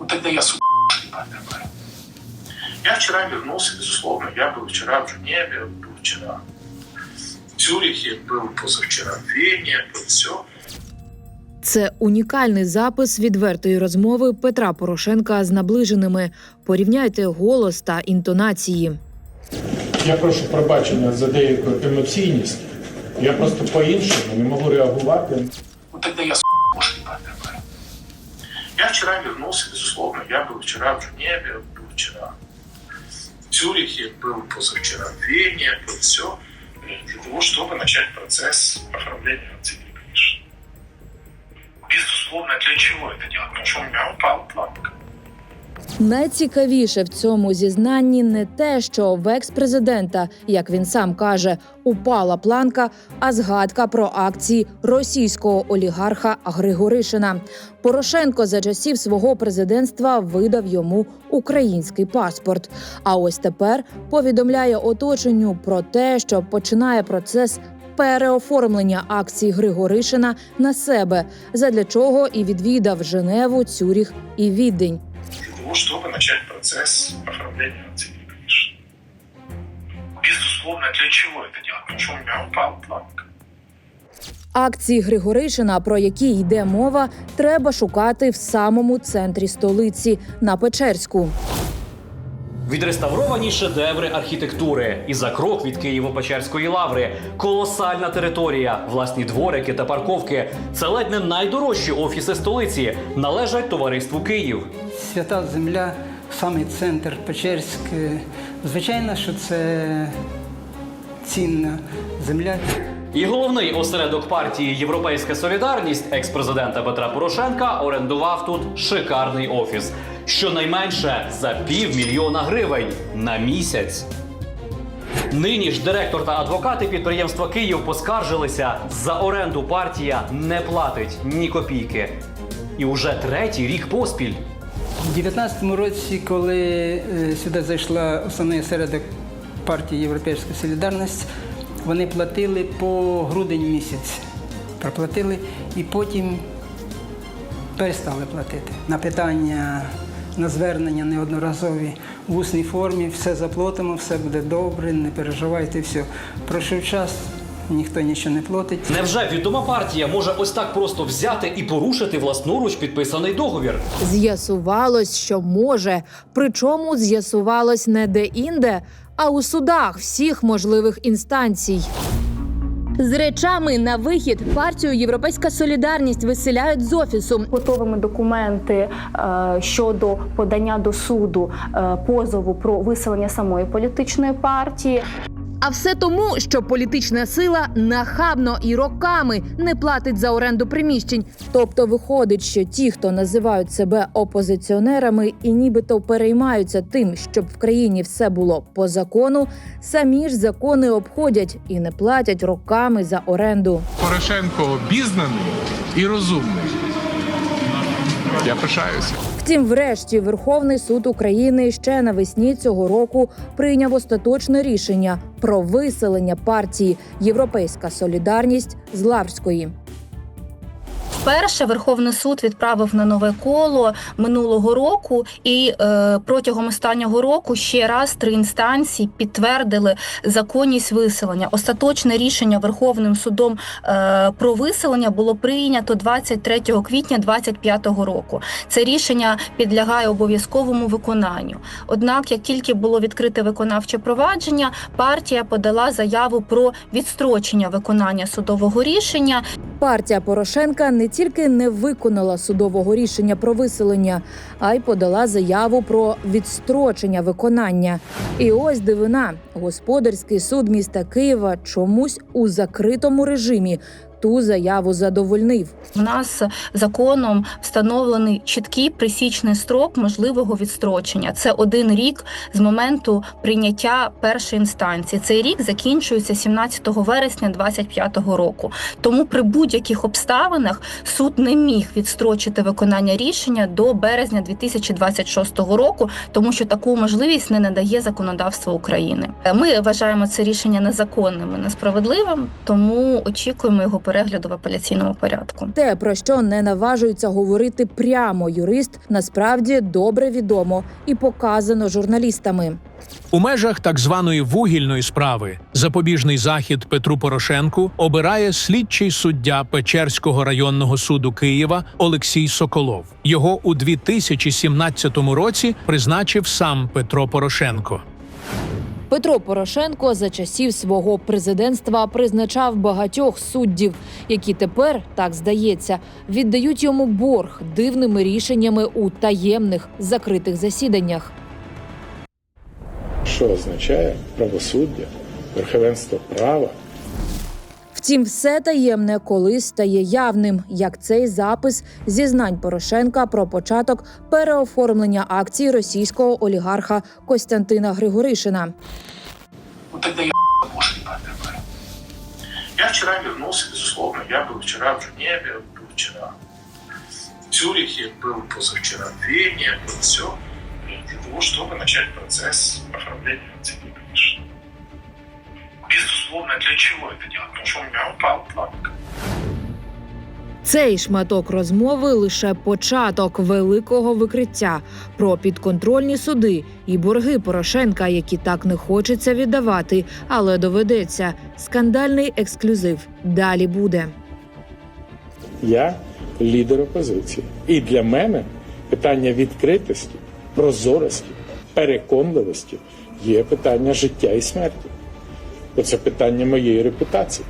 Вот тогда я с понимаю. Я вчера вернулся, безусловно. Я был вчера в Женеве, был вчера в Цюрихе, был позавчера в Вене, был все. Це унікальний запис відвертої розмови Петра Порошенка з наближеними. Порівняйте голос та інтонації. Я прошу пробачення за деяку емоційність. Я просто по-іншому не можу реагувати. Вот тогда я с понимаю. Я вчера вернулся, безусловно. Я был вчера в Женеве, был вчера в Цюрихе, был позавчера в Вене, был все для того, чтобы начать процесс оформления цивильной книжки. Безусловно, для чего это делать? Потому что у меня упала планка. Найцікавіше в цьому зізнанні не те, що в екс-президента, як він сам каже, упала планка, а згадка про акції російського олігарха Григоришина. Порошенко за часів свого президентства видав йому український паспорт. А ось тепер повідомляє оточенню про те, що починає процес. Переоформлення акцій Григоришина на себе, задля чого і відвідав Женеву, Цюріх і Відень. Того, чтобы начать процесс оформления цивильной книжки. Безусловно, для чего это делать? Почему у меня упал планка. Акції Григоришина, про які йде мова, треба шукати в самому центрі столиці на Печерську. Відреставровані шедеври архітектури і за крок від Києво-Печерської лаври, колосальна територія, власні дворики та парковки. Це ледь не найдорожчі офіси столиці належать товариству Київ. Свята земля, самий центр Печерськ. Звичайно, що це цінна земля. І головний осередок партії Європейська Солідарність екс-президента Петра Порошенка орендував тут шикарний офіс. Щонайменше за півмільйона гривень на місяць. Нині ж директор та адвокати підприємства Київ поскаржилися за оренду партія не платить ні копійки. І уже третій рік поспіль. У 19-му році, коли е, сюди зайшла основний осередок партії Європейська Солідарність, вони платили по грудень місяць. Проплатили і потім перестали платити. На питання, на звернення неодноразові в усній формі, все заплатимо, все буде добре, не переживайте, все. Пройшов час, ніхто нічого не платить. Невже відома партія може ось так просто взяти і порушити власноруч підписаний договір? З'ясувалось, що може. Причому з'ясувалось не де-інде, а у судах всіх можливих інстанцій. З речами на вихід партію Європейська Солідарність виселяють з офісу. готовими документи е, щодо подання до суду е, позову про виселення самої політичної партії. А все тому, що політична сила нахабно і роками не платить за оренду приміщень. Тобто виходить, що ті, хто називають себе опозиціонерами і нібито переймаються тим, щоб в країні все було по закону, самі ж закони обходять і не платять роками за оренду. Порошенко обізнаний і розумний. Я пишаюся. Втім, врешті Верховний суд України ще навесні цього року прийняв остаточне рішення про виселення партії Європейська Солідарність з Лаврської. Вперше Верховний суд відправив на нове коло минулого року, і е, протягом останнього року ще раз три інстанції підтвердили законність виселення. Остаточне рішення Верховним судом е, про виселення було прийнято 23 квітня 2025 року. Це рішення підлягає обов'язковому виконанню. Однак, як тільки було відкрите виконавче провадження, партія подала заяву про відстрочення виконання судового рішення. Партія Порошенка не тільки не виконала судового рішення про виселення, а й подала заяву про відстрочення виконання. І ось дивина: господарський суд міста Києва чомусь у закритому режимі ту заяву задовольнив. В нас законом встановлений чіткий присічний строк можливого відстрочення. Це один рік з моменту прийняття першої інстанції. Цей рік закінчується 17 вересня 2025 року. Тому при будь-яких обставинах суд не міг відстрочити виконання рішення до березня 2026 року, тому що таку можливість не надає законодавство України. Ми вважаємо це рішення незаконним і несправедливим, тому очікуємо його перегляду в апеляційному порядку. Те, про що не наважується говорити прямо юрист, насправді добре відомо і показано журналістами. У межах так званої вугільної справи запобіжний захід Петру Порошенку обирає слідчий суддя Печерського районного суду Києва Олексій Соколов. Його у 2017 році призначив сам Петро Порошенко. Петро Порошенко за часів свого президентства призначав багатьох суддів, які тепер, так здається, віддають йому борг дивними рішеннями у таємних закритих засіданнях. Що означає правосуддя, верховенство права? Втім, все таємне колись стає явним, як цей запис зізнань Порошенка про початок переоформлення акцій російського олігарха Костянтина Григоришина. Вот тогда я больше не говорю. Я вчера вернулся, безусловно. Я был вчера в Женеве, был вчера в Цюрихе, был позавчера в Вене, был все для того, чтобы начать процесс оформления цивильного конечно. Безусловно, для чего это делать? Потому что у меня упала планка. Цей шматок розмови лише початок великого викриття про підконтрольні суди і борги Порошенка, які так не хочеться віддавати, але доведеться. Скандальний ексклюзив далі буде. Я лідер опозиції. І для мене питання відкритості, прозорості, переконливості є питання життя і смерті. Бо це питання моєї репутації.